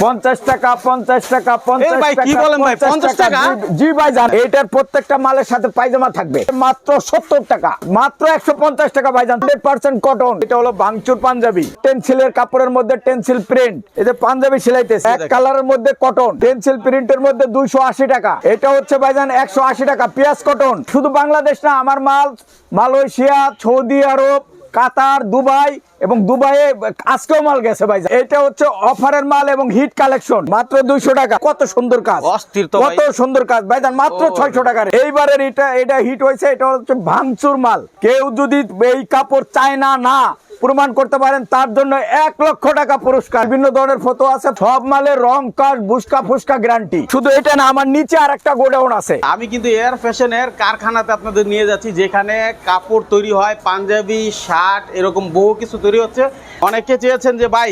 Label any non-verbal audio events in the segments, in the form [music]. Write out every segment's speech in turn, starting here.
পঞ্চাশ টাকা পঞ্চাশ টাকা পঞ্চাশ কি টাকা, বলেন ভাই, 50 টাকা? জি- ভাই জান এটার প্রত্যেকটা মালের সাথে পায়জামা থাকবে। মাত্র সত্তর টাকা মাত্র একশো পঞ্চাশ টাকা ভাই জান হান্ড্রেড পার্সেন্ট কটন এটা হলো ভাঙচুর পাঞ্জাবি। টেন্সিলের কাপড়ের মধ্যে টেন্সিল প্রিন্ট এই যে পাঞ্জাবি সিলাইতেছে। এক কালারের মধ্যে কটন টেন্সিল প্রিন্টের মধ্যে দুইশো আশি টাকা। এটা হচ্ছে ভাইজান একশো আশি টাকা পিয়াজ কটন শুধু বাংলাদেশ না আমার মাল Malaysia Saudi Arab Qatar Dubai এবং দুবাইয়ে আজকেও মাল গেছে ভাই। এটা হচ্ছে অফারের মাল এবং হিট কালেকশন। মাত্র দুইশো টাকা। কত সুন্দর কাজ। অস্থির কত সুন্দর কাজ। ভাই মাত্র ছয়শো টাকার। এইবারের এটা এটা হিট হয়েছে এটা হচ্ছে ভাঙচুর মাল। কেউ যদি এই কাপড় চায় না না প্রমাণ করতে পারেন, তার জন্য এক লক্ষ টাকা পুরস্কার। বিভিন্ন ধরনের ফটো আছে, সব মালের রং কাজ বুসকা, ফুসকা, গ্যারান্টি। শুধু এটা না, আমার নিচে আর একটা গোডাউন আছে। আমি কিন্তু এয়ার ফ্যাশনের কারখানাতে আপনাদের নিয়ে যাচ্ছি, যেখানে কাপড় তৈরি হয়, পাঞ্জাবি, শার্ট, এরকম বহু কিছু তৈরি হচ্ছে। অনেকে চেয়েছেন যে, ভাই,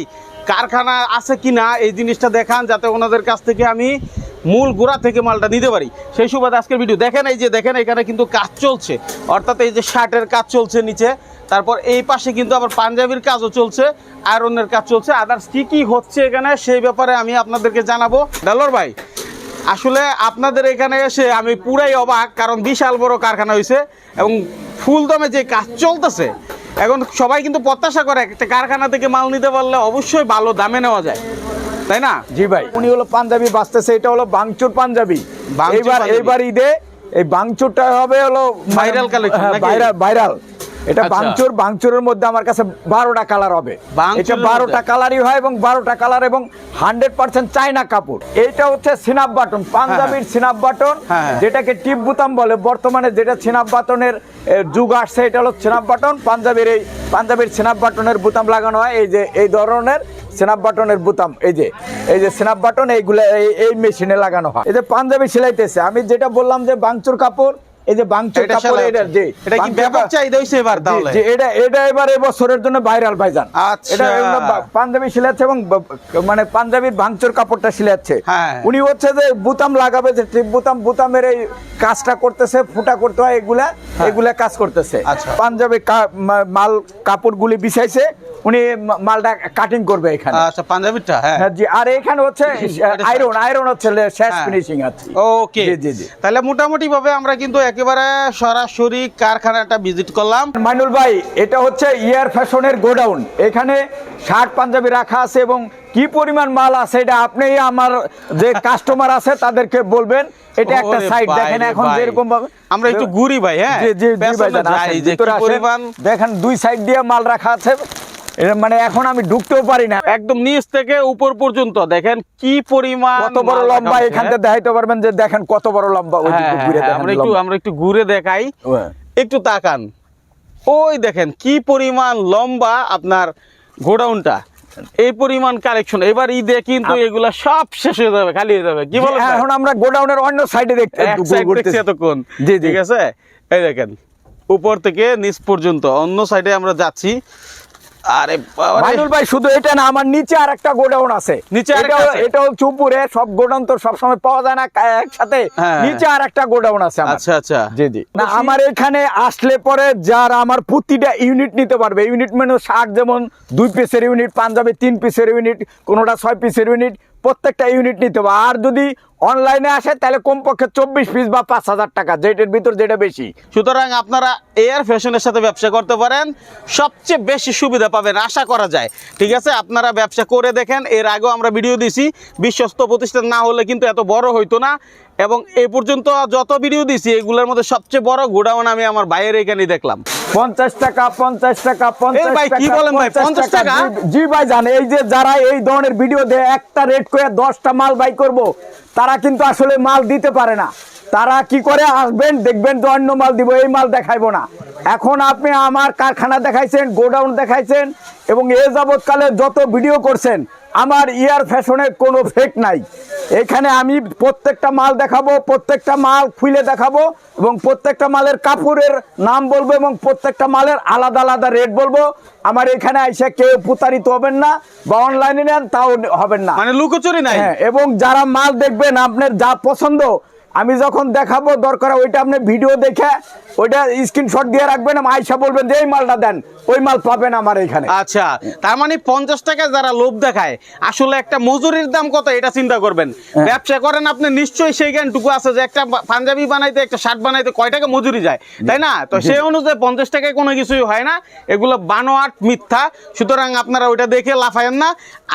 কারখানা আছে কি না? এই জিনিসটা দেখান, যাতে ওনাদের কাছ থেকে আমি মূল গোড়া থেকে মালটা নিতে পারি। সেই সুবাদে আজকের ভিডিও। দেখেন এই যে, দেখেন এখানে কিন্তু কাজ চলছে। অর্থাৎ এই যে, শার্টের কাজ চলছে নিচে। তারপর এই পাশে কিন্তু আবার পাঞ্জাবির কাজও চলছে আয়রনের কাজ চলছে। আদার্স কি কি হচ্ছে এখানে সেই ব্যাপারে আমি আপনাদেরকে জানাব। ডালর ভাই আসলে আপনাদের এখানে এসে আমি পুরাই অবাক কারণ বিশাল বড় কারখানা হয়েছে এবং ফুলদমে যে কাজ চলতেছে এখন সবাই কিন্তু প্রত্যাশা করে একটা কারখানা থেকে মাল নিতে পারলে অবশ্যই ভালো দামে নেওয়া যায়। তাই না? জি ভাই। উনি হলো পাঞ্জাবি বাঁচতেছে এটা হলো বাংচুর পাঞ্জাবি। এইবার এইবার ঈদে এই বাংচুরটা হবে হলো ভাইরাল হ্যাঁ, ভাইরাল ভাইরাল। এটা আচ্ছা। বাংচুর বাংচুরের মধ্যে আমার কাছে বারোটা কালার হবে। এটা বারোটা কালারই হয় এবং বারোটা কালার এবং হান্ড্রেড পার্সেন্ট চাইনা কাপড়। এইটা হচ্ছে সিনাপ বাটন পাঞ্জাবির সিনাপ বাটন হ্যাঁ, হ্যাঁ। যেটাকে টিপ বুতাম বলে। বর্তমানে যেটা সিনাপ বাটনের যুগ আসছে এটা হলো সিনাপ বাটন পাঞ্জাবির এই পাঞ্জাবির সিনাপ বাটনের বুতাম লাগানো হয়। এই যে এই ধরনের স্ন্যাপ বাটনের বুতাম এই যে এই যে স্ন্যাপ বাটন এইগুলো এই- এই মেশিনে লাগানো হয়। এই যে পাঞ্জাবি সেলাইতেছে। আমি যেটা বললাম যে বাংচুর কাপড় এই যে বাংচুর কাপড় এটা যে এটা কি ব্যাপক চাহিদা হয়েছে এবার তাহলে জি, এটা এটা এবার এই বছরের জন্য ভাইরাল ভাইজান আচ্ছা। এটা পাঞ্জাবি সিলাচ্ছে এবং মানে পাঞ্জাবির ভাঙচুর কাপড়টা সিলাচ্ছে হ্যাঁ। উনি হচ্ছে যে বুতাম লাগাবে যে বুতাম বুতামের এই কাজটা করতেছে ফুটা করতে হয় এগুলা এগুলা কাজ করতেছে হ্যাঁ। আচ্ছা। পাঞ্জাবি মাল কাপড়গুলি বিছাইছে উনি মালটা কাটিং করবে এখানে আচ্ছা পাঞ্জাবিটা হ্যাঁ হ্যাঁ জি আর এখানে হচ্ছে [laughs] আয়রন আয়রন হচ্ছে শেষ হ্যাঁ। ফিনিশিং আছে ওকে জি, জি, জি। তাহলে মোটামুটি ভাবে আমরা কিন্তু একেবারে সরাসরি কারখানাটা ভিজিট করলাম। মাইনুল ভাই এটা হচ্ছে ইয়ার ফ্যাশনের গোডাউন। এখানে শার্ট পাঞ্জাবি রাখা আছে এবং কি পরিমাণ মাল আছে এটা আপনি আমার যে কাস্টমার আছে তাদেরকে বলবেন। এটা একটা সাইড দেখেন এখন যেরকম ভাবে আমরা একটু ঘুরি ভাই হ্যাঁ। জি জি ভাই দেখেন দুই সাইড দিয়ে মাল রাখা আছে। এটা মানে এখন আমি ঢুকতেও পারি না। একদম নিচ থেকে উপর পর্যন্ত দেখেন কি পরিমাণ কত বড় লম্বা হচ্ছে, দেখাইতে পারবেন যে দেখেন কত বড় লম্বা হ্যাঁ, হ্যাঁ, হ্যাঁ, আমরা একটু। আমরা একটু ঘুরে দেখাই। হ্যাঁ। একটু তাকান। ওই দেখেন কি পরিমাণ লম্বা আপনার গোডাউনটা। এই পরিমাণ কালেকশন। এবার ঈদে কিন্তু এগুলা সব শেষ হয়ে যাবে খালি হয়ে যাবে। কি বলেন এখন আমরা গোডাউনের অন্য সাইডে দেখতে দেখছি এতক্ষণ। জি। ঠিক আছে? এই দেখেন উপর থেকে নিচ পর্যন্ত অন্য সাইডে আমরা যাচ্ছি। আরে ভাই শুধু এটা না আমার নিচে আর একটা গোডাউন আছে। নিচে এটাও- এটাও চুপুরে সব গোডাউন তো সব সময় পাওয়া যায় না একসাথে। হ্যাঁ। নিচে আর একটা গোডাউন আছে আচ্ছা আচ্ছা। জি জি। না আমার এখানে আসলে পরে যার আমার প্রতিটা ইউনিট নিতে পারবে ইউনিট মানে শার্ট যেমন দুই পিসের ইউনিট পাঞ্জাবি তিন পিসের ইউনিট কোনোটা ছয় পিসের ইউনিট প্রত্যেকটা ইউনিট নিতে হবে। আর যদি অনলাইনে আসে, তাহলে কমপক্ষে চব্বিশ পিস বা পাঁচ হাজার টাকা, যেটার ভিতর যেটা বেশি। সুতরাং আপনারা এয়ার ফ্যাশনের সাথে ব্যবসা করতে পারেন। সবচেয়ে বেশি সুবিধা পাবেন, আশা করা যায়। ঠিক আছে? আপনারা ব্যবসা করে দেখেন। এর আগেও আমরা ভিডিও দিছি বিশ্বস্ত প্রতিষ্ঠান না হলে কিন্তু এত বড় হইতো না। এবং এই পর্যন্ত যত ভিডিও দিছি এগুলোর মধ্যে সবচেয়ে বড় গোডাউন আমি আমার বাইরের এখানে দেখলাম। পঞ্চাশ টাকা পঞ্চাশ টাকা পঞ্চাশ ভাই, কি বলেন ভাই, 50 টাকা? জি- জি ভাই জানে এই যে যারা এই ধরনের ভিডিও দেয় একটা রেট করে দশটা মাল বাই করব। তারা কিন্তু আসলে মাল দিতে পারে না। তারা কি করে আসবেন, দেখবেন যে অন্য মাল দিব, এই মাল দেখাইবো না। এখন আপনি আমার কারখানা দেখাইছেন, গোডাউন দেখাইছেন এবং এ যাবৎকালে যত ভিডিও করছেন, আমার ইয়ার ফ্যাশনের কোনো ফেক নাই। এখানে আমি প্রত্যেকটা মাল দেখাবো, প্রত্যেকটা মাল খুলে দেখাবো এবং প্রত্যেকটা মালের কাপড়ের নাম বলব এবং প্রত্যেকটা মালের আলাদা আলাদা রেট বলব। আমার এখানে আইসা কেউ প্রতারিত হবেন না বা অনলাইনে নেন তাও হবেন না। মানে লুকোচুরি নাই? হ্যাঁ এবং যারা মাল দেখবেন আপনার যা পছন্দ আমি যখন দেখাবো দরকার ওইটা আপনি ভিডিও দেখে ওইটা স্ক্রিনশট দিয়ে রাখবেন আইসা বলবেন যে এই মালটা দেন ওই মাল পাবেন আমার এখানে। আচ্ছা তার মানে পঞ্চাশ টাকা যারা লোভ দেখায় আসলে একটা মজুরির দাম কত এটা চিন্তা করবেন। হ্যাঁ। ব্যবসা করেন আপনি নিশ্চয়ই সেই জ্ঞানটুকু আছে যে একটা পাঞ্জাবি বানাইতে একটা শার্ট বানাইতে কয় টাকা মজুরি যায় তাই না? তো সেই অনুযায়ী পঞ্চাশ টাকায় কোনো কিছুই হয় না এগুলো বানোয়াট মিথ্যা সুতরাং আপনারা ওইটা দেখে লাফায়েন না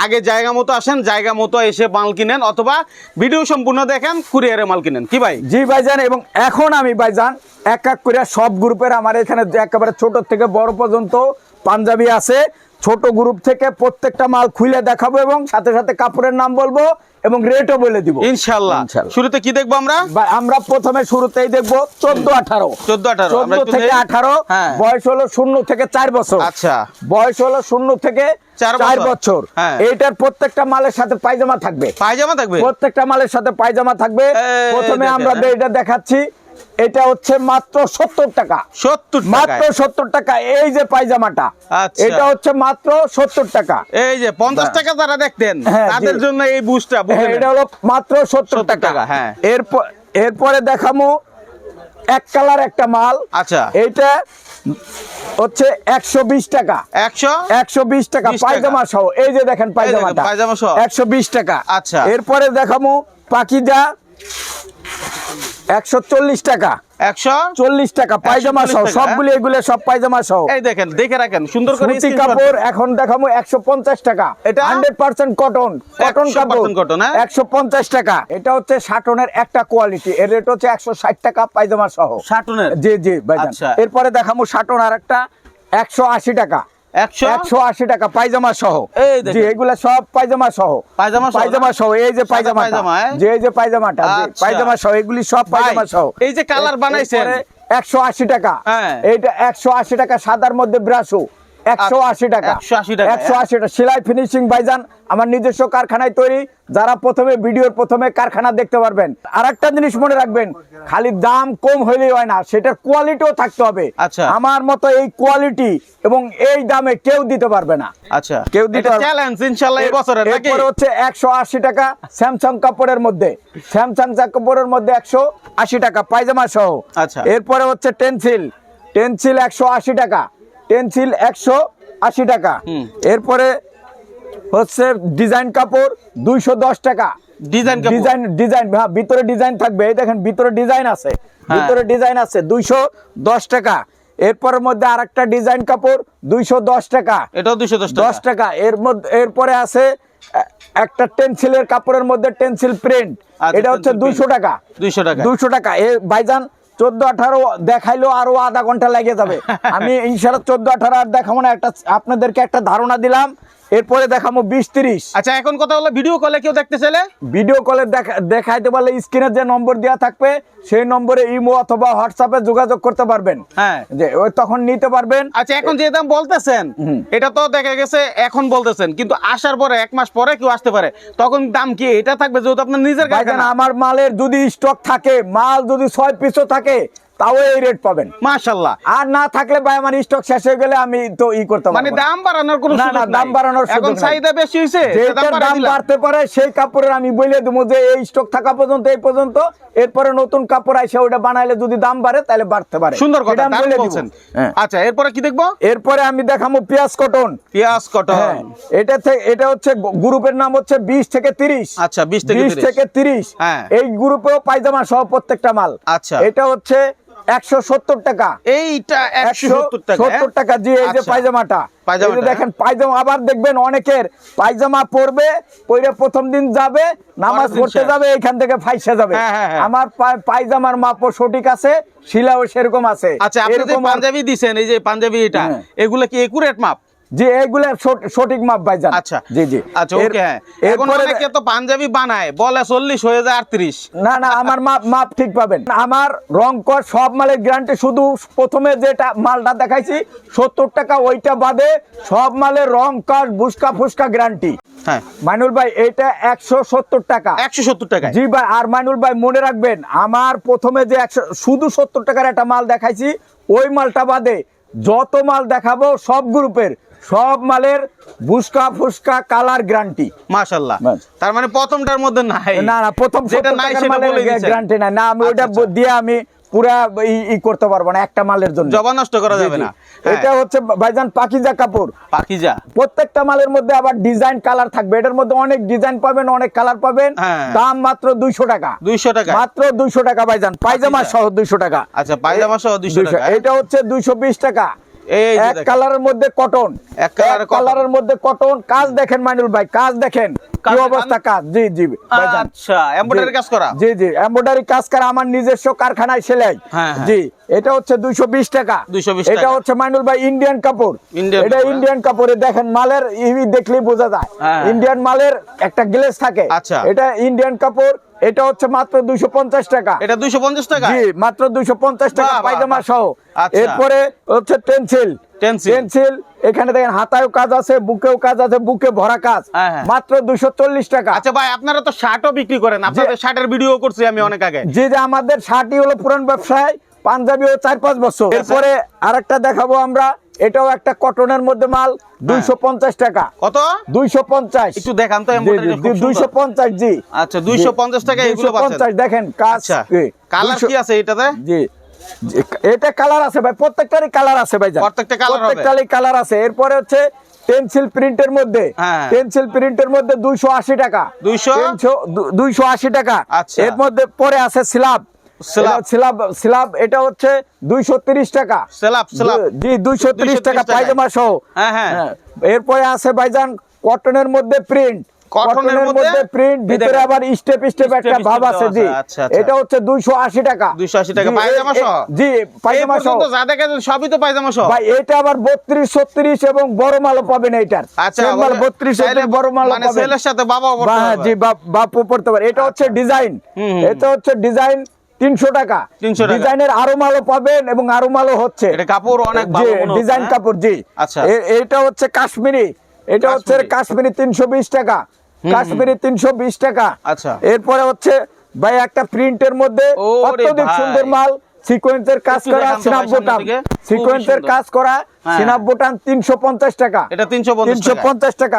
আগে জায়গা মতো আসেন জায়গা মতো এসে মাল কিনেন অথবা ভিডিও সম্পূর্ণ দেখেন কুরিয়ারে মাল কিনেন কি ভাই? জি ভাইজান এবং এখন আমি ভাইজান এক এক করে সব গ্রুপের আমার এখানে একেবারে ছোট থেকে বড় পর্যন্ত পাঞ্জাবি আছে। ছোট গ্রুপ থেকে প্রত্যেকটা মাল খুলে দেখাবো এবং সাথে সাথে কাপড়ের নাম বলব এবং রেটও বলে দিব। ইনশাল্লাহ। শুরুতে কি দেখব আমরা? আমরা প্রথমে শুরুতেই দেখব চোদ্দ আঠারো। 14 18 আমরা চোদ্দ থেকে আঠারো হ্যাঁ। বয়স হলো শূন্য থেকে চার বছর। আচ্ছা। বয়স হলো শূন্য থেকে চার বছর। হ্যাঁ। এইটার প্রত্যেকটা মালের সাথে পায়জামা থাকবে। পায়জামা থাকবে? প্রত্যেকটা মালের সাথে পায়জামা থাকবে। প্রথমে আমরা। এটা দেখাচ্ছি। এটা হচ্ছে মাত্র সত্তর টাকা। সত্তর মাত্র সত্তর টাকা এই যে পায়জামাটা আচ্ছা। এটা হচ্ছে মাত্র সত্তর টাকা। এই যে পঞ্চাশ টাকা যারা দেখতেন হ্যাঁ, তাদের জন্য এই বুস্টটা হ্যাঁ, এটা হলো মাত্র সত্তর টাকা। হ্যাঁ। এরপর এরপরে দেখামো এক কালার একটা মাল। আচ্ছা। এইটা হচ্ছে একশো বিশ টাকা। একশো? একশো বিশ টাকা 20 টাকা। পায়জামা সহ। এই যে দেখেন পায়জামাটা। পায়জামা সহ। একশো বিশ টাকা। আচ্ছা। এরপরে দেখামো পাকিজা একশো চল্লিশ টাকা। একশো? চল্লিশ টাকা পায়জামা সহ 140 টাকা, সবগুলো এগুলো সব পায়জামা সহ। এই দেখেন দেখে রাখেন সুন্দর করে সুতি কাপড় এখন দেখাবো একশো পঞ্চাশ টাকা। এটা? হান্ড্রেড পার্সেন্ট কটন কটন 100% কাপড়। cotton, হ্যাঁ? একশো পঞ্চাশ টাকা। এটা হচ্ছে সাটনের একটা কোয়ালিটি এর রেট হচ্ছে একশো ষাট টাকা পায়জামা সহ। শার্টনের? জি জি ভাইজান। আচ্ছা। এরপরে দেখাবো শাটন আর একটা একশো আশি টাকা। একশো? আশি টাকা পায়জামা সহ। জি এগুলা সব পায়জামা সহ। পায়জামা পায়জামা সহ এই যে পায়জামা পায়জামা, হ্যাঁ? যে এই যে পায়জামাটা আচ্ছা। পায়জামা সহ এগুলি সব পায়জামা সহ। এই যে কালার বানাইছে একশো আশি টাকা। হ্যাঁ। এইটা একশো আশি টাকা সাদার মধ্যে ব্রাশো একশো আশি টাকা। 180 টাকা, একশো আশি টাকা। সেলাই ফিনিশিং বাইজান আমার নিজস্ব কারখানায় তৈরি। যারা প্রথমে ভিডিওর প্রথমে কারখানা দেখতে পারবেন আর একটা জিনিস মনে রাখবেন খালি দাম কম হইলেই হয় না সেটার কোয়ালিটিও থাকতে হবে। আচ্ছা। আমার মতো এই কোয়ালিটি এবং এই দামে কেউ দিতে পারবে না। আচ্ছা। কেউ দিতে চ্যালেঞ্জ ইনশাল্লাহ এই বছরের নাকি? এরপরে হচ্ছে একশো আশি টাকা স্যামসাং কাপড়ের মধ্যে। স্যামসাং কাপড়ের মধ্যে একশো আশি টাকা পায়জামা সহ। আচ্ছা। এরপরে হচ্ছে টেন্সিল টেন্সিল একশো আশি টাকা। টেন্সিল একশো আশি টাকা। এরপরে হচ্ছে ডিজাইন কাপড় দুইশো দশ টাকা। ডিজাইন। ডিজাইন ডিজাইন হ্যাঁ ভিতরে ডিজাইন থাকবে। এই দেখেন ভিতরে ডিজাইন আছে। হ্যাঁ। ভিতরে ডিজাইন আছে দুইশো দশ টাকা। এরপরের মধ্যে আরেকটা ডিজাইন কাপড় দুইশো দশ টাকা। এটাও দুশো দশ টাকা। এর মধ্যে এরপরে আছে একটা টেন্সিলের কাপড়ের মধ্যে টেন্সিল প্রিন্ট। আচ্ছা, এটা হচ্ছে দুইশো টাকা। 200 টাকা। দুইশো টাকা। এ ভাইজান চোদ্দ আঠারো দেখাইলেও আরও আধা ঘণ্টা লেগে যাবে। আমি ইনশাল্লাহ চোদ্দ আঠারো আর দেখাবো না। একটা আপনাদেরকে একটা ধারণা দিলাম এরপরে দেখাবো বিশ তিরিশ। আচ্ছা এখন কথা হলো ভিডিও কলে কেউ দেখতে চাইলে? ভিডিও কলে দেখাইতে পারলে স্ক্রিনে যে নম্বর দেওয়া থাকবে সেই নম্বরে ইমো অথবা হোয়াটসঅ্যাপে যোগাযোগ করতে পারবেন। হ্যাঁ। যে ওই তখন নিতে পারবেন। আচ্ছা এখন যে দাম বলতেছেন এটা তো দেখা গেছে এখন বলতেছেন কিন্তু আসার পরে এক মাস পরে কেউ আসতে পারে। তখন দাম কি এটা থাকবে যেহেতু আপনার নিজের কারখানা? আমার মালের যদি স্টক থাকে মাল যদি ছয় পিসও থাকে তাও এই রেট পাবেন। মাশাল্লাহ আর না থাকলে ভাই আমার স্টক শেষ হয়ে গেলে আমি তো ই করতে মানে দাম বাড়ানোর কোনো না, না, দাম বাড়ানোর সুযোগ এখন চাহিদা বেশি যেটার দাম বাড়তে পারে সেই কাপড়ের আমি বলে দেবো যে এই স্টক থাকা পর্যন্ত এই পর্যন্ত এরপরে নতুন কাপড় আইসে ওটা বানাইলে যদি দাম বাড়ে তাহলে বাড়তে পারে। সুন্দর কথা দারুণ বলে দিব। বলছেন। হ্যাঁ। আচ্ছা এরপরে কি দেখব? এরপরে আমি দেখাবো পেঁয়াজ কটন পেঁয়াজ কটন হ্যাঁ এটা থেকে এটা হচ্ছে গ্রুপের নাম হচ্ছে বিশ থেকে তিরিশ। আচ্ছা, 20 থেকে 20 30 থেকে তিরিশ। হ্যাঁ। এই গ্রুপেও পায়জামা সহ প্রত্যেকটা মাল। আচ্ছা। এটা হচ্ছে একশো সত্তর টাকা। এইটা একশো সত্তর টাকা হ্যাঁ? টাকা জি এই যে আচ্ছা। পায়জামাটা। পায়জামাটা, দেখেন পায়জামা আবার দেখবেন অনেকের পায়জামা পরবে পরে প্রথম দিন যাবে নামাজ পড়তে যাবে এখান থেকে ফাইসে যাবে। হ্যাঁ, হ্যাঁ, হ্যাঁ। আমার পায়- পায়জামার মাপও সঠিক আছে শিলাও সেরকম আছে। আচ্ছা আপনি পাঞ্জাবি দিছেন এই যে পাঞ্জাবি এটা এগুলো কি একুরেট মাপ? জি সঠ- সঠিক মাপ ভাইজান। আচ্ছা। জি জি। আচ্ছা ওকে হ্যাঁ। এখন অনেকে তো পাঞ্জাবি বানায় বলে চল্লিশ হয়ে যায় আটত্রিশ। না না আমার মাপ মাপ ঠিক পাবেন। আমার রং কর সব মালের গ্যারান্টি শুধু প্রথমে যেটা মালটা দেখাইছি সত্তর টাকা ওইটা বাদে সব মালের রং কর বুসকা ফুসকা গ্যারান্টি। হ্যাঁ। মাইনুল ভাই এটা একশো সত্তর টাকা। একশো সত্তর টাকায়? জি ভাই আর মাইনুল ভাই মনে রাখবেন আমার প্রথমে যে একশো শুধু সত্তর টাকার একটা মাল দেখাইছি ওই মালটা বাদে যত মাল দেখাবো সব গ্রুপের সব মালের বুসকা ফুসকা কালার গ্যারান্টি। মাশাল্লাহ বাস। তার মানে প্রথমটার মধ্যে নাই। না না প্রথম যেটা নাই সেটা বলে। গ্যারান্টি নাই। না আমি আচ্ছা, আচ্ছা। দিয়ে আমি পুরা ই- করতে পারব না একটা মালের জন্য। জবা নষ্ট করা যাবে না। হ্যাঁ, এটা হচ্ছে ভাইজান পাকিজা কাপড়। পাকিজা। প্রত্যেকটা মালের মধ্যে আবার ডিজাইন কালার থাকবে। এটার মধ্যে অনেক ডিজাইন পাবেন অনেক কালার পাবেন। হ্যাঁ। দাম মাত্র দুইশো টাকা। দুইশো টাকা। মাত্র দুইশো টাকা ভাইজান। পায়জামা সহ দুইশো টাকা। আচ্ছা পায়জামা সহ দুইশো 200 টাকা। এটা হচ্ছে দুইশো বিশ টাকা। এই যে এক কালারের মধ্যে কটন। এক কালারের মধ্যে কটন। কাজ দেখেন মাইনুল ভাই কাজ দেখেন। কি অবস্থা কাজ? জি জি আচ্ছা এমব্রয়ডারি কাজ করা? জি জি এমব্রয়ডারি কাজ করা আমার নিজস্ব কারখানায় সেলাই। হ্যাঁ, হ্যাঁ। জি এটা হচ্ছে দুইশো বিশ টাকা। 220 এটা হচ্ছে মাইনুল ভাই ইন্ডিয়ান কাপড়। এটা ইন্ডিয়ান কাপড়ে দেখেন মালের ইভি দেখলেই বোঝা যায়। হ্যাঁ। ইন্ডিয়ান মালের একটা গ্লেজ থাকে। আচ্ছা। এটা ইন্ডিয়ান কাপড় এটা হচ্ছে মাত্র দুইশো পঞ্চাশ টাকা। এটা দুইশো পঞ্চাশ টাকা? জি মাত্র দুইশো পঞ্চাশ টাকা পায়জামা সহ। আচ্ছা। এরপরে হচ্ছে Tencel। টেন্সিল এখানে দেখেন হাতায়ও কাজ আছে বুকেও কাজ আছে বুকে ভরা কাজ। হ্যাঁ, হ্যাঁ। মাত্র দুইশো চল্লিশ টাকা। আচ্ছা ভাই আপনারা তো শার্টও বিক্রি করেন। আপনাদের শার্টের ভিডিও করছি আমি অনেক আগে। যে যে আমাদের শার্টই হলো পুরান ব্যবসায় পাঞ্জাবি ও চার পাঁচ বছর। এরপরে আরেকটা দেখাবো আমরা। এটাও একটা কটনের মধ্যে মাল দুইশো পঞ্চাশ টাকা। কত? দুইশো পঞ্চাশ। একটু দেখান তো দুইশো পঞ্চাশ জি। আচ্ছা দুইশো পঞ্চাশ টাকা পাচ্ছেন। পঞ্চাশ দেখেন কাজ আচ্ছা। কালার কি আছে এটাতে? জি। এটা কালার আছে ভাই প্রত্যেকটারই কালার আছে ভাই প্রত্যেকটা colour প্রত্যেকটারই কালার আছে। এরপরে হচ্ছে পেন্সিল প্রিন্টের মধ্যে। হ্যাঁ। পেন্সিল প্রিন্টের মধ্যে দুইশো আশি টাকা। 200? দুইশো আশি টাকা। আচ্ছা। এর মধ্যে পরে আছে স্ল্যাব। স্ল্যাব। স্ল্যাব স্ল্যাব এটা হচ্ছে দুইশো তিরিশ টাকা। Slab, slab. জি 230 টাকা পায়জামা সহ। হ্যাঁ, হ্যাঁ। এরপরে আছে ভাইজান কটনের মধ্যে প্রিন্ট কটনের মধ্যে? প্রিন্ট ভিতরে আবার স্টেপ স্টেপ একটা ভাব আছে জি। আচ্ছা, আচ্ছা। এটা হচ্ছে টাকা। 280 টাকা, জি, পায়জামা এ- এ- সহ? জি পায়জামা সহ পর্যন্ত যা দেখেছেন সবই তো পায়জামা সহ। ভাই এটা আবার বত্রিশ ছত্রিশ এবং বড় মালও পাবেন এইটার। আচ্ছা মাল বড় মাল মানে ছেলের সাথে বাবাও জি বাপ পড়তে পারে। এটা হচ্ছে ডিজাইন এটা হচ্ছে ডিজাইন তিনশো টাকা 300 টাকা। ডিজাইনের আরও মালও পাবেন এবং আরও মালও হচ্ছে কাপড় অনেক ডিজাইন হ্যাঁ? কাপড় জি আচ্ছা। এটা হচ্ছে কাশ্মীরি এটা হচ্ছে কাশ্মীরি। তিনশো বিশ টাকা কাশ্মীরি তিনশো বিশ টাকা আচ্ছা। এরপরে হচ্ছে ভাই একটা প্রিন্টের মধ্যে অত্যধিক সুন্দর মাল সিকোয়েন্সের কাজ করা সিনাপ বোটাম সিকোয়েন্সের কাজ করা হ্যাঁ। সিনাপ বোটাম তিনশো পঞ্চাশ টাকা এটা তিনশো পঞ্চাশ টাকা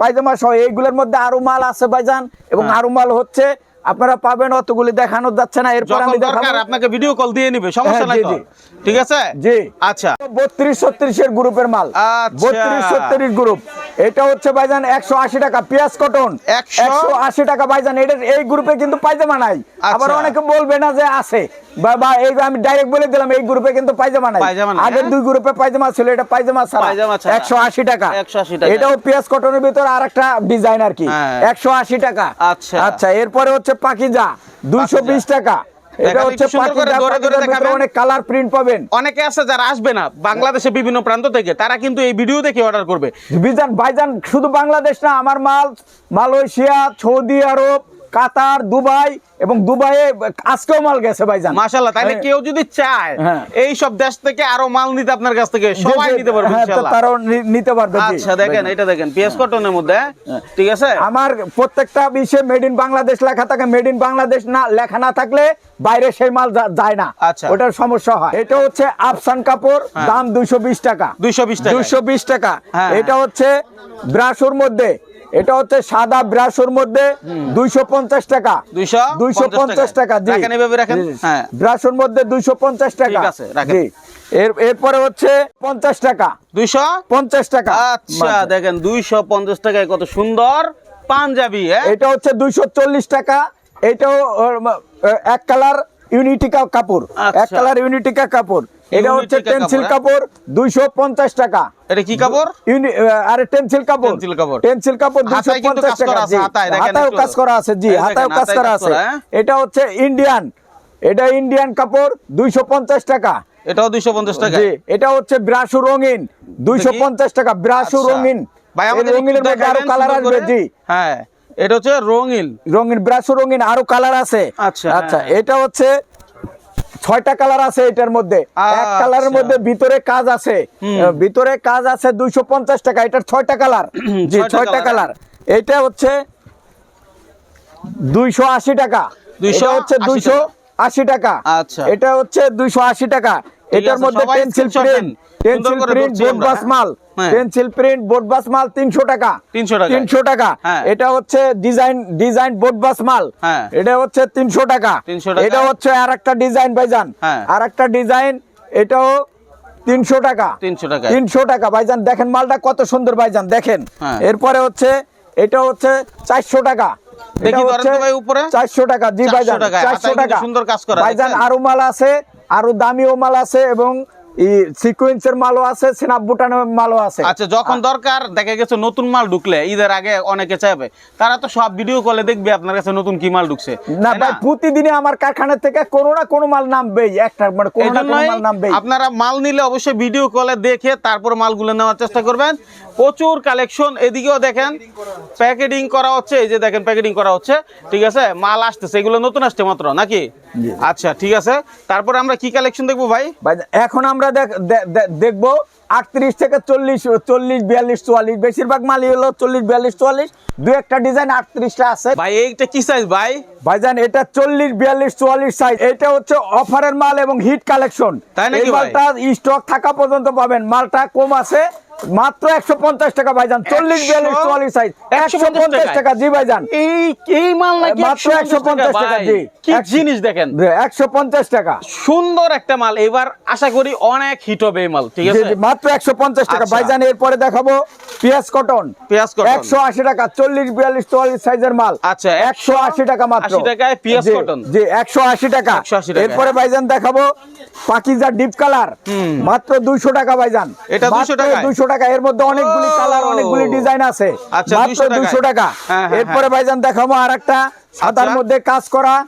পায়জামা সহ? এইগুলোর মধ্যে আরও মাল আছে ভাইজান এবং হ্যাঁ। আরও মাল হচ্ছে আপনারা পাবেন অতগুলি দেখানো যাচ্ছে না এরপর আমি দরকার আপনাকে ভিডিও কল দিয়ে নিবে সমস্যা হ্যাঁ, নাই তো? ঠিক আছে? জি। আচ্ছা। বত্রিশ ছত্রিশের গ্রুপের মাল। আচ্ছা। বত্রিশ ছত্রিশ গ্রুপ। এটা হচ্ছে ভাইজান একশো আশি টাকা পেঁয়াজ কটন। 100 একশো আশি টাকা ভাইজান। এটা এই গ্রুপে কিন্তু পাইজামা নাই। আবার আচ্ছা। অনেকে বলবে না যে আছে। বা বা এই আমি ডাইরেক্ট বলে দিলাম এই গ্রুপে কিন্তু পায়জামা নাই আগের হ্যাঁ? দুই গ্রুপে পায়জামা ছিল এটা পায়জামা ছাড়া। একশো আশি টাকা 180 টাকা। এটাও পেঁয়াজ কটনের ভিতরে আর একটা ডিজাইন আর কি হ্যাঁ। একশো আশি টাকা আচ্ছা। আচ্ছা এরপরে হচ্ছে পাকিজা দুইশো বিশ টাকা এটা হচ্ছে। অনেক কালার প্রিন্ট পাবেন অনেকে আছে যারা আসবে না বাংলাদেশে বিভিন্ন প্রান্ত থেকে তারা কিন্তু এই ভিডিও দেখে অর্ডার করবে বিজান ভাইজান শুধু বাংলাদেশ না আমার মাল Malaysia Saudi Arab Qatar Dubai এবং দুবাইয়ে আজকেও মাল গেছে ভাইজান মাশাল্লাহ তাহলে হ্যাঁ। কেউ যদি চায় হ্যাঁ। এই সব দেশ থেকে আরও মাল নিতে আপনার কাছ থেকে সবাই নিতে পারবে হ্যাঁ, ইনশাআল্লাহ তারাও নিতে পারবে আচ্ছা দেখেন এটা দেখেন পিএস কটনের মধ্যে? ঠিক আছে আমার প্রত্যেকটা বিষয়ে মেড ইন বাংলাদেশ লেখা থাকে মেড ইন বাংলাদেশ না লেখা না থাকলে বাইরে সেই মাল যায় না আচ্ছা। ওটার সমস্যা হয় এটা হচ্ছে আফসান কাপড়। দাম দুইশো বিশ টাকা 220 টাকা। দুইশো বিশ টাকা। এটা হচ্ছে ব্রাশোর মধ্যে এটা হচ্ছে সাদা ব্রাশোর মধ্যে দুইশো পঞ্চাশ টাকা। 250 দুইশো পঞ্চাশ টাকা। হ্যাঁ। ব্রাশোর মধ্যে দুইশো পঞ্চাশ টাকা। ঠিক আছে, রাখেন। জি। এর এরপরে হচ্ছে পঞ্চাশ টাকা। দুইশো? পঞ্চাশ টাকা। আচ্ছা দেখেন দুইশো পঞ্চাশ টাকায় কত সুন্দর পাঞ্জাবি হ্যাঁ? এটা হচ্ছে দুইশো চল্লিশ টাকা। এটাও এক কালার ইউনিটিকা কাপড়। আচ্ছা। এক কালার ইউনিটিকা কাপড়। এটা হচ্ছে টেন্সিল কাপড়, কাপড় দুইশো পঞ্চাশ টাকা। এটা কি কাপড়? আরে টেন্সিল কাপড়। টেনসিল কাপড়। টেন্সিল কাপড় দুইশো হাতায় কিন্তু পঞ্চাশ কাজ করা টাকা জি। হাতায়। কাজ করা আছে জি। হাতায়ও কাজ করা আছে। হ্যাঁ? এটা হচ্ছে ইন্ডিয়ান। এটা ইন্ডিয়ান কাপড় দুইশো পঞ্চাশ টাকা। এটাও দুইশো পঞ্চাশ টাকা জি এটা হচ্ছে ব্রাশু রঙিন দুইশো পঞ্চাশ টাকা ব্রাশু আচ্ছা। রঙিন। ভাই আমাদের রঙিনের মধ্যে আরও কালার আসবে জি। হ্যাঁ এটা হচ্ছে রঙিন। রঙিন ব্রাশো রঙিন আরও কালার আছে। আচ্ছা, আচ্ছা হ্যাঁ। এটা হচ্ছে ছয়টা কালার আছে এটার মধ্যে। এক আচ্ছা। কালারের মধ্যে ভিতরে কাজ আছে। ভিতরে কাজ আছে দুইশো পঞ্চাশ টাকা এটার ছয়টা কালার। জি ছয়টা কালার। এটা হচ্ছে দুইশো আশি টাকা। 280 এটা হচ্ছে। দুইশো আশি টাকা। আচ্ছা। এটা হচ্ছে দুইশো আশি টাকা। এটার মধ্যে pencil pen print. Pencil print board বাস হ্যাঁ? মাল হ্যাঁ। পেন্সিল প্রিন্ট বোর্ড বাস মাল তিনশো টাকা 300 টাকায়। তিনশো টাকা হ্যাঁ। এটা হচ্ছে ডিজাইন ডিজাইন বোর্ড বাস মাল হ্যাঁ। এটা হচ্ছে তিনশো টাকা এটা হচ্ছে আর একটা ডিজাইন ভাইজান হ্যাঁ। আর একটা ডিজাইন এটাও তিনশো টাকা 300 টাকায়। তিনশো টাকা ভাইজান দেখেন মালটা কত সুন্দর ভাইজান দেখেন হ্যাঁ। এরপরে হচ্ছে এটা হচ্ছে চারশো টাকা দেখি ভাই উপরে। চারশো টাকা জি ভাইজান চারশো টাকা সুন্দর কাজ করা, ভাইজান আরও মাল আছে আরও দামিও মাল আছে এবং সিকুয়েন্সের মালও আছে সিনাপ বুটানের মালও আছে। আচ্ছা যখন দরকার দেখা গেছে নতুন মাল ঢুকলে ঈদের আগে অনেকে চাইবে। তারা তো সব ভিডিও কলে দেখবে আপনার কাছে নতুন কি মাল ঢুকছে। না ভাই প্রতিদিনই আমার কারখানা থেকে কোনো না কোনো মাল নামবেই একটা মানে কোনো না কোনো মাল নামবেই। আপনারা মাল নিলে অবশ্যই ভিডিও কলে দেখে তারপর মালগুলো নেওয়ার চেষ্টা করবেন। প্রচুর কালেকশন এদিকেও দেখেন প্যাকেটিং করা হচ্ছে এই যে দেখেন প্যাকেটিং করা হচ্ছে ঠিক আছে? মাল আসতেছে এগুলো নতুন আসছে মাত্র নাকি। আচ্ছা ঠিক আছে। তারপরে আমরা কি কালেকশন দেখব ভাই? ভাই, এখন আমরা দেখব আটত্রিশ থেকে চল্লিশ চল্লিশ বিয়াল্লিশ চুয়াল্লিশ। বেশিরভাগ মালই হলো চল্লিশ বিয়াল্লিশ চুয়াল্লিশ। দু একটা ডিজাইন আটত্রিশটা আছে। ভাই এইটা কি সাইজ ভাই? ভাই ভাইজান এটা চল্লিশ বিয়াল্লিশ চুয়াল্লিশ সাইজ এটা হচ্ছে অফারের মাল এবং হিট কালেকশন? মালটা স্টক থাকা পর্যন্ত পাবেন। মালটা কম আছে। মাত্র একশো পঞ্চাশ টাকা ভাইজান চল্লিশ বিয়াল্লিশ চুয়াল্লিশ সাইজ একশো পঞ্চাশ টাকা। জি ভাইজান। এই এই মাল মাত্র 150 150 টাকা, জি। কি জিনিস দেখেন। একশো পঞ্চাশ টাকা। সুন্দর একটা মাল। এবার আশা করি অনেক হিট হবে এই মাল ঠিক আছে? মাত্র একশো পঞ্চাশ টাকা। আচ্ছা। ভাইজান এরপরে দেখাবো পেঁয়াজ কটন পেঁয়াজ cotton। একশো আশি টাকা চল্লিশ বিয়াল্লিশ চুয়াল্লিশ সাইজের মাল। আচ্ছা, একশো আশি টাকা মাত্র। 80 টাকায় পেঁয়াজ cotton। জি একশো আশি টাকা। 180 টাকা। এরপরে ভাইজান দেখাবো পাকিজা ডিপ কালার মাত্র দুইশো টাকা ভাইজান। এটা দুইশো টাকা দুইশো টাকা এর মধ্যে অনেকগুলি কালার অনেকগুলি ডিজাইন আছে। আচ্ছা, মাত্র 200 টাকায়। দুইশো টাকা। হ্যাঁ, হ্যাঁ, এরপরে ভাইজান দেখাবো আর একটা সাদার আচ্ছা। মধ্যে কাজ করা।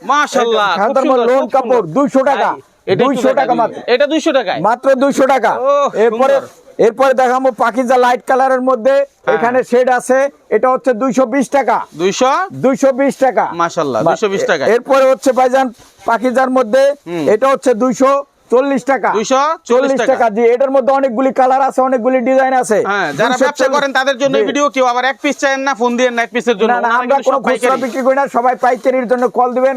সাদার মধ্যে লোন কাপড়। দুইশো টাকা। ভাই, এটা একটু দুইশো টাকা মাত্র। এটা 200 টাকায়? মাত্র দুইশো টাকা। এরপরে এরপরে দেখাবো পাকিজা লাইট কালারের মধ্যে। হ্যাঁ। এখানে শেড আছে। এটা হচ্ছে দুইশো বিশ টাকা। 200 দুইশো বিশ টাকা। বা- 220 টাকা। এরপরে হচ্ছে ভাইজান পাকিজার মধ্যে। এটা হচ্ছে দুইশো চল্লিশ টাকা। 240 চল্লিশ টাকা। জি এটার মধ্যে অনেকগুলি কালার আছে অনেকগুলি ডিজাইন আছে। হ্যাঁ যারা ব্যবসা করেন তাদের জন্য ভিডিও কেউ আবার এক পিস চান না ফোন দিয়ে না এক পিসের জন্য। আমরা কোনো খুচরা বিক্রি করি না সবাই পাইকারির জন্য কল দিবেন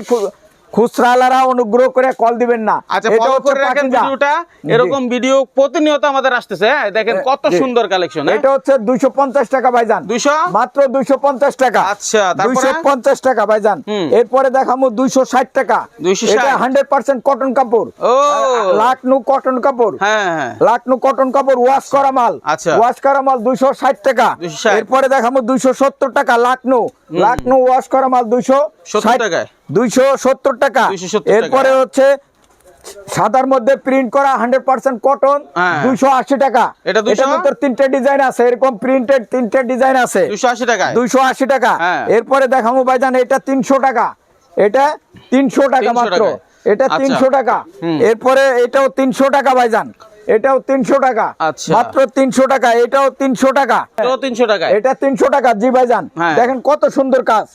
খুচরালারা অনুগ্রহ করে কল দিবেন না। আচ্ছা ফলো করে রাখেন ভিডিওটা। এরকম ভিডিও প্রতিনিয়ত আমাদের আসতেছে হ্যাঁ? দেখেন কত সুন্দর কালেকশন এটা হচ্ছে দুইশো পঞ্চাশ টাকা ভাইজান। 200? মাত্র দুইশো পঞ্চাশ টাকা। আচ্ছা, তারপরে? দুইশো পঞ্চাশ টাকা ভাইজান। এরপরে দেখাবো দুইশো ষাট টাকা। এটা হান্ড্রেড পার্সেন্ট কটন কাপড়। ও। লাকনু কটন কাপড়। হ্যাঁ হ্যাঁ লাকনু কটন কাপড় ওয়াশ করা মাল। আচ্ছা। ওয়াশ করা মাল দুইশো ষাট টাকা। এরপরে দুইশো সত্তর টাকা লাকনু। লাকনু ওয়াশ করা মাল দুইশো 70 টাকায়। দুইশো সত্তর টাকা। এরপরে হচ্ছে সাদার মধ্যে প্রিন্ট করা হান্ড্রেড পার্সেন্ট কটন। দুইশো আশি টাকা। এটা 200? ভিতর তিনটে ডিজাইন আছে এরকম প্রিন্টেড তিনটে ডিজাইন আছে। 280 টাকায়। দুইশো আশি টাকা। হ্যাঁ। এরপরে দেখাবো ভাইজান এটা তিনশো টাকা। এটা তিনশো টাকা মাত্র। এটা আচ্ছা। তিনশো টাকা। এরপরে এটাও তিনশো টাকা ভাইজান। এটাও তিনশো টাকা। আচ্ছা। মাত্র তিনশো টাকা এটাও তিনশো টাকা। তো 300 টাকায় এটা তিনশো টাকা জি ভাইজান। হ্যাঁ। দেখেন কত সুন্দর কাজ।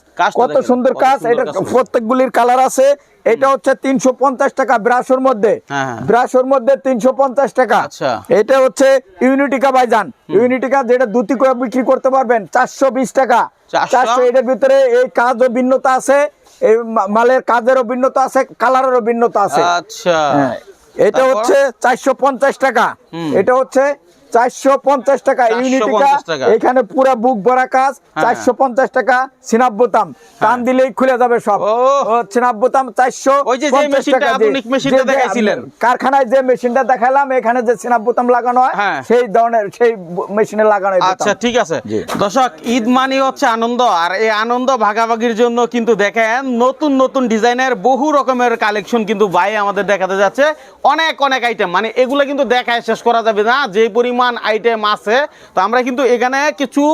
কত সুন্দর কাজ। এটা কাজ। প্রত্যেকগুলির কালার আছে। এটা হচ্ছে তিনশো পঞ্চাশ টাকা ব্রাশোর মধ্যে। হ্যাঁ, হ্যাঁ। মধ্যে তিনশো পঞ্চাশ টাকা। আচ্ছা। এটা হচ্ছে ইউনিটিকা ভাইজান। ইউনিটিকা যেটা দুটি করে বিক্রি করতে পারবেন চারশো বিশ টাকা। চারশো? এটার ভিতরে এই কাজও ভিন্নতা আছে। এই মালের কাজেরও ভিন্নতা আছে কালারেরও ভিন্নতা আছে। আচ্ছা। এটা হচ্ছে চারশো পঞ্চাশ টাকা। এটা হচ্ছে চারশো পঞ্চাশ টাকা ইউনিটিকা এখানে পুরা বুক ভরা কাজ হ্যাঁ। চারশো পঞ্চাশ টাকা সিনাব বোতাম টান দিলেই খুলে যাবে সব। ও। ও সিনাব বোতাম চারশো ওই যে যে মেশিনটা, আধুনিক মেশিনটা দেখাইছিলেন। কারখানায় যে মেশিনটা দেখালাম এখানে যে সিনাব বোতাম লাগানো হয় হ্যাঁ। সেই ধরনের সেই মেশিনে লাগানো আচ্ছা ঠিক আছে। দর্শক ঈদ মানি হচ্ছে আনন্দ আর এই আনন্দ ভাগাভাগির জন্য কিন্তু দেখেন নতুন নতুন ডিজাইনের বহু রকমের কালেকশন কিন্তু ভাই আমাদের দেখাতে যাচ্ছে। অনেক অনেক আইটেম মানে এগুলো কিন্তু দেখায় শেষ করা যাবে না। যে পরিমাণ আইটেম আছে তো আমরা কিন্তু এখানে কিছু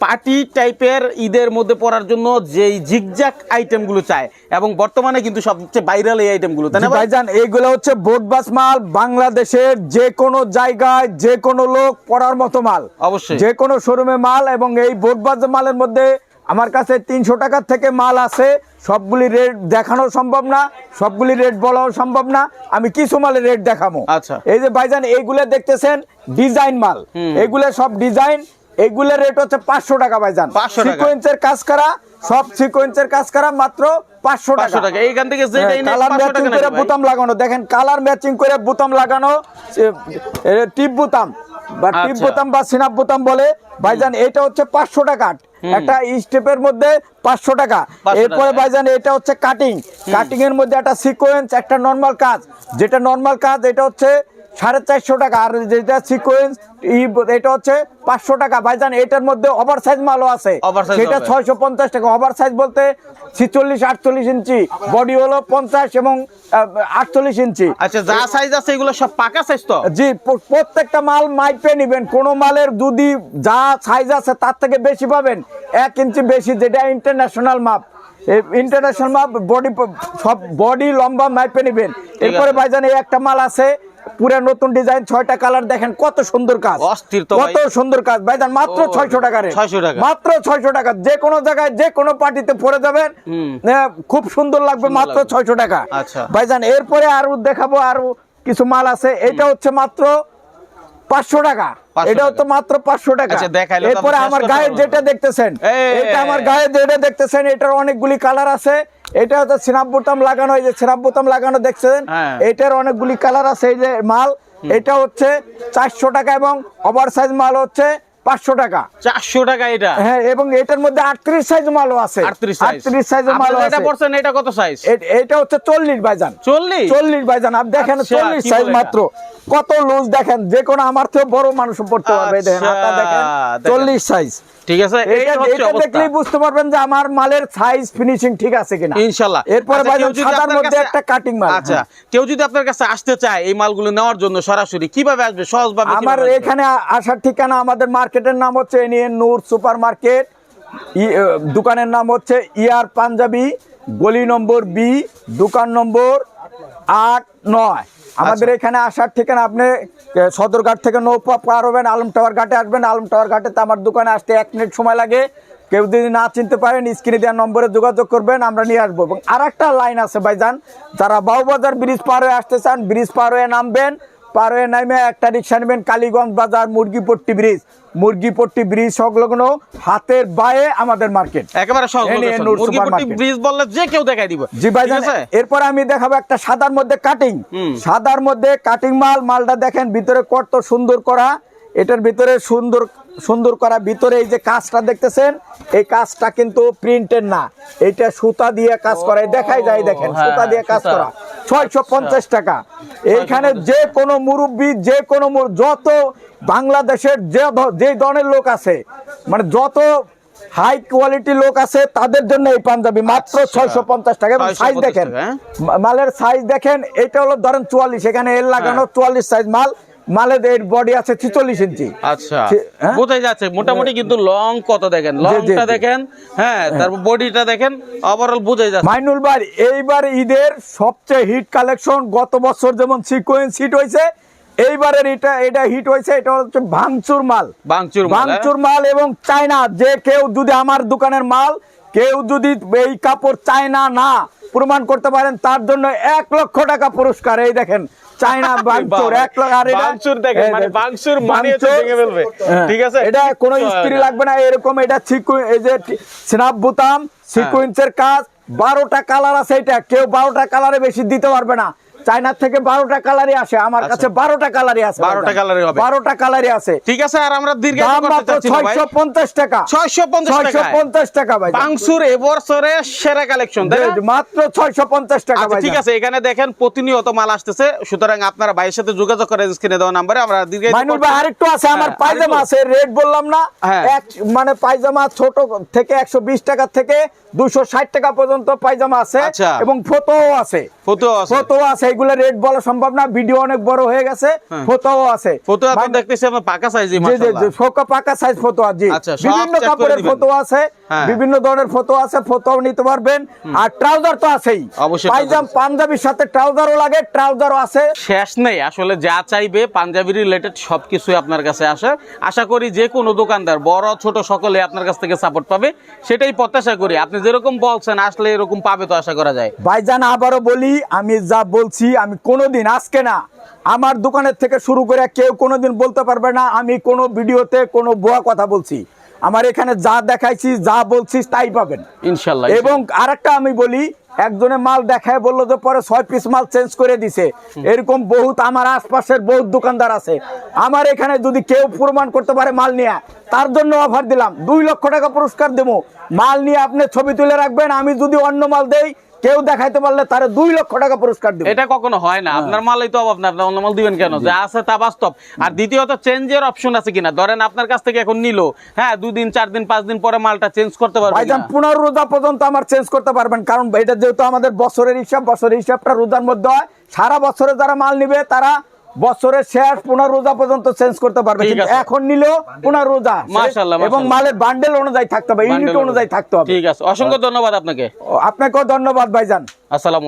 পার্টি টাইপের ঈদের মধ্যে পড়ার জন্য যেই জিগজাক আইটেমগুলো চাই এবং বর্তমানে কিন্তু সবচেয়ে ভাইরাল এই আইটেমগুলো তাই না ভাই? ভাইজান এইগুলো হচ্ছে বোটবাস মাল বাংলাদেশের যে কোনো জায়গায় যে কোনো লোক পড়ার মতো মাল অবশ্যই। যে কোনো শোরুমে মাল এবং এই বোটবাস মালের মধ্যে আমার কাছে তিনশো টাকার থেকে মাল আছে সবগুলি রেট দেখানো সম্ভব না সবগুলি রেট বলাও সম্ভব না আমি কিছু মালের রেট দেখাবো আচ্ছা। এই যে ভাইজান এইগুলো দেখতেছেন ডিজাইন মাল। এগুলো সব ডিজাইন এইগুলোর রেট হচ্ছে পাঁচশো টাকা 500 টাকা। সিকোয়েন্সের কাজ করা সব সিকোয়েন্সের কাজ করা মাত্র পাঁচশো টাকা। এইখান থেকে কালার ম্যাচিং করে ভাই? বোতাম লাগানো। দেখেন কালার ম্যাচিং করে বোতাম লাগানো টিপ বোতাম। বা টিপ আচ্ছা। বোতাম বা সিনাপ বোতাম বলে ভাইজান এটা হচ্ছে পাঁচশো টাকা একটা স্টেপের মধ্যে পাঁচশো টাকা। এরপরে ভাইজান এটা হচ্ছে কাটিং কাটিং এর মধ্যে একটা সিকোয়েন্স একটা নর্মাল কাজ। যেটা নর্মাল কাজ এটা হচ্ছে সাড়ে চারশো টাকা। আর যেটা সিকোয়েন্স এটা হচ্ছে পাঁচশো টাকা। ভাইজান এটার মধ্যে ওভার সাইজ মালও আছে। সেটা ছয়শো পঞ্চাশ টাকা। ওভার সাইজ বলতে ছিচল্লিশ আটচল্লিশ ইঞ্চি। বডি হলো পঞ্চাশ এবং আটচল্লিশ ইঞ্চি। আচ্ছা যা সাইজ আছে এগুলো সব পাকা সাইজ তো? জি প্রত্যেকটা মাল মাইপে নিবেন। কোন মালের যদি যা সাইজ আছে তার থেকে বেশি পাবেন। এক ইঞ্চি বেশি যেটা ইন্টারন্যাশনাল মাপ ইন্টারন্যাশনাল মাপ বডি সব বডি লম্বা মাইপে নিবেন। এরপরে। ভাইজান এই একটা মাল আছে পুরো নতুন ডিজাইন ছয়টা কালার দেখেন কত সুন্দর কাজ অস্থির কত সুন্দর কাজ ভাইজান মাত্র ছয়শো টাকা রে 600 টাকা। মাত্র ছয়শো টাকা যে কোনো জায়গায় যে কোনো পার্টিতে পরে যাবেন। খুব সুন্দর লাগবে মাত্র। ছয়শো টাকা আচ্ছা। ভাইজান এরপরে আরও দেখাবো আরও কিছু মাল আছে এটা হচ্ছে মাত্র পাঁচশো টাকা। এটাও তো মাত্র পাঁচশো টাকা। আচ্ছা, তো এরপরে আমার গায়ে যেটা দেখতেছেন এটা আমার গায়ে যেটা দেখতেছেন এটার অনেকগুলি কালার আছে। এটা হচ্ছে সিনাপ বোতাম লাগানো এই যে সিনাপ বোতাম লাগানো দেখছেন হ্যাঁ। এটার অনেকগুলি কালার আছে এই যে মাল। এটা হচ্ছে চারশো টাকা এবং ওভার সাইজ মাল হচ্ছে পাঁচশো টাকা। চারশো টাকা এটা? হ্যাঁ এবং এটার মধ্যে আটত্রিশ সাইজ মালও আছে। আটত্রিশ সাইজ মালও আছে। পড়ছেন এটা কত সাইজ এটা হচ্ছে চল্লিশ বাইজান চল্লিশ? চল্লিশ বাইজান আপনি দেখেন আচ্ছা, চল্লিশ সাইজ মাত্র। কত লুজ দেখেন যে কোনো আমার থেকে বড় মানুষ পড়তে পারবে। আচ্ছা, দেখেন। চল্লিশ সাইজ ঠিক আছে? এটা দেখলেই বুঝতে পারবেন যে আমার মালের সাইজ ফিনিশিং ঠিক আছে কিনা। ইনশাল্লাহ। এরপরে আচ্ছা, সাদার মধ্যে একটা কাটিং মাল। আচ্ছা। কেউ যদি আপনার কাছে আসতে চায় এই মালগুলো নেওয়ার জন্য সরাসরি কীভাবে আসবে? সহজভাবে আমার এখানে আসার ঠিকানা আমাদের মার্কেটের নাম হচ্ছে এনিএন নূর সুপার মার্কেট দোকানের নাম হচ্ছে ইয়ার পাঞ্জাবি গলি নম্বর বি দোকান নম্বর আট নয়। আমাদের এখানে আসার ঠিকানা আপনি সদরঘাট থেকে নৌপা পার হবেন আলম টাওয়ার ঘাটে আসবেন। আলম টাওয়ার ঘাটে তো আমার দোকানে আসতে এক মিনিট সময় লাগে। কেউ যদি না চিনতে পারেন স্ক্রিনে দেওয়ার নম্বরে যোগাযোগ করবেন আমরা নিয়ে আসব। এবং আর একটা লাইন আছে ভাইজান যারা বাউবাজার ব্রিজ পার হয়ে আসতে চান ব্রিজ পার হয়ে নামবেন পার হয়ে নামে একটা রিক্সা নেবেন কালীগঞ্জ বাজার মুরগিপট্টি ব্রিজ। মুরগিপট্টি ব্রিজ সংলগ্ন হাতের বায়ে আমাদের মার্কেট। একেবারে। ব্রিজ বললে যে কেউ দেখাই দিব। জি ভাই এরপর আমি দেখাবো একটা সাদার মধ্যে কাটিং সাদার মধ্যে কাটিং মাল মালটা দেখেন ভিতরে কত সুন্দর করা। এটার ভিতরে সুন্দর সুন্দর করা ভিতরে এই যে কাজটা দেখতেছেন এই কাজটা কিন্তু প্রিন্টের না। এটা সুতা দিয়ে কাজ করা। দেখাই যায় দেখেন হ্যাঁ, সুতা দিয়ে কাজ করা। ছয়শো পঞ্চাশ টাকা। এইখানে যে কোনো মুরব্বী যে কোনো যত বাংলাদেশের যে যে ধরনের লোক আছে মানে যত হাই কোয়ালিটি লোক আছে তাদের জন্য এই পাঞ্জাবি মাত্র আচ্ছা। ছয়শো পঞ্চাশ টাকা। এবং সাইজ দেখেন হ্যাঁ? মালের সাইজ দেখেন এটা হলো ধরেন চুয়াল্লিশ। এখানে এর লাগানো হ্যাঁ। চুয়াল্লিশ সাইজ মাল। মালের এর বডি আছে ছিচল্লিশ ইঞ্চি আচ্ছা। হ্যাঁ? বোঝাই যাচ্ছে মোটামুটি কিন্তু লং কত দেখেন? লংটা দেখেন হ্যাঁ তারপর বডিটা দেখেন ওভারঅল বোঝাই যাচ্ছে। মাইনুল ভাই এইবার ঈদের সবচেয়ে হিট কালেকশন গত বছর যেমন সিকোয়েন্স হিট হয়েছে এইবারের এটা এটা হিট হয়েছে এটা হচ্ছে ভাঙচুর মাল। মাল, হ্যাঁ? ভাঙচুর মাল এবং চায়না যে কেউ যদি আমার দোকানের মাল কেউ যদি এই কাপড় চায়না না প্রমাণ করতে পারেন তার জন্য এক লক্ষ টাকা পুরস্কার এই দেখেন চায়না এক বাংচুর মানে বাংচুর মানে ভেঙে ফেলবে। হ্যাঁ, ঠিক আছে? এটা কোনো কিচ্ছু স্ত্রী হয় না। লাগবে না এরকম এটা এই যে স্ন্যাপ বোতাম সিকুয়েন্সের কাজ বারোটা কালার আছে এটা কেউ বারোটা কালারে বেশি দিতে পারবে না চায়নার থেকে বারোটা কালারই আসে আমার কাছে বারোটা কালারই আছে 12টা কালারই হবে। বারোটা কালারই আছে। ঠিক আছে আর আমরা দীর্ঘ ছয়শো পঞ্চাশ টাকা। 650 ছয়শো পঞ্চাশ টাকা ভাই। বাংসুর এবছরের সেরা কালেকশন মাত্র ছয়শো পঞ্চাশ টাকা আচ্ছা ঠিক আছে এখানে দেখেন প্রতিনিয়ত মাল আসতেছে। সুতরাং আপনারা ভাইয়ের সাথে যোগাযোগ করেন স্ক্রিনে দেওয়া নাম্বারে আমরা দীর্ঘ মাইনুল ভাই আরেকটু আছে আমার হ্যাঁ, পায়জামা আছে রেট বললাম না। হ্যাঁ। এক মানে পায়জামা ছোট থেকে একশো বিশ টাকা থেকে দুশো ষাট টাকা পর্যন্ত পায়জামা আছে আচ্ছা। এবং ফটোও আছে। ফটো আছে। ফটো আছে এগুলো রেট বলা সম্ভব না। ভিডিও অনেক বড় হয়ে গেছে হ্যাঁ। ফটোও আছে। ফটো এখন মানে- দেখতেছি আমরা পাকা সাইজই জি জি মাশাআল্লাহ। জি ফোকা পাকা সাইজ ফটো আছে জি। আচ্ছা, বিভিন্ন কাপড়ের। ফটো আছে হ্যাঁ। বিভিন্ন ধরনের ফটো আছে ফটো নিতে পারবেন। আর ট্রাউজার তো আছেই। পায়জাম পাঞ্জাবির সাথে ট্রাউজারও লাগে ট্রাউজারও আছে। শেষ নেই আসলে যা চাইবে পাঞ্জাবি রিলেটেড সবকিছুই আপনার কাছে আসে। আশা করি যে কোনো দোকানদার বড় ছোট সকলে আপনার কাছ থেকে সাপোর্ট পাবে। সেটাই প্রত্যাশা করি। আপনি যেরকম বলছেন আসলে এরকম পাবে তো আশা করা যায়। ভাইজান আবারও বলি আমি যা বলছি আমি কোনোদিন আজকে না আমার দোকানের থেকে শুরু করে কেউ কোনোদিন বলতে পারবে না আমি কোনো ভিডিওতে কোনো বোয়া কথা বলছি। আমার এখানে যা দেখাইছি যা বলছি তাই পাবেন। ইনশাল্লাহ এবং আরেকটা আমি বলি একজনে মাল দেখায় বলল যে পরে ছয় পিস মাল চেঞ্জ করে দিছে। এরকম বহুত আমার আশপাশের বহুত দোকানদার আছে। আমার এখানে যদি কেউ প্রমাণ করতে পারে মাল নিয়ে তার জন্য অফার দিলাম। দুই লক্ষ টাকা পুরস্কার দেবো। মাল নিয়ে আপনি ছবি তুলে রাখবেন আমি যদি অন্য মাল দেই কেউ দেখাইতে পারলে তার দুই লক্ষ টাকা পুরস্কার দিবে। এটা কখনো হয় না। আপনার মালই তো অভাব না আপনার অন্য মাল দিবেন কেন? যে আছে তা বাস্তব। আর দ্বিতীয়ত চেঞ্জের অপশন আছে কিনা? ধরেন আপনার কাছ থেকে এখন নিল। হ্যাঁ দুদিন চার দিন পাঁচ দিন পরে মালটা চেঞ্জ করতে পারবেন ভাইজান। পনেরো রোজা পর্যন্ত আমার চেঞ্জ করতে পারবেন। কারণ এটা যেহেতু আমাদের বছরের হিসাব বছরের হিসাবটা রোজার মধ্যে হয়। সারা বছরে যারা মাল নিবে তারা বছরের শেষ পনেরো রোজা পর্যন্ত চেঞ্জ করতে পারবে কিন্তু এখন নিলেও পনেরো রোজা এবং মালের বান্ডেল অনুযায়ী থাকতে হবে ইউনিট অনুযায়ী। থাকতে হবে। ঠিক আছে। অসংখ্য ধন্যবাদ আপনাকে। আপনাকে আপনাকেও ধন্যবাদ ভাইজান। আসসালাম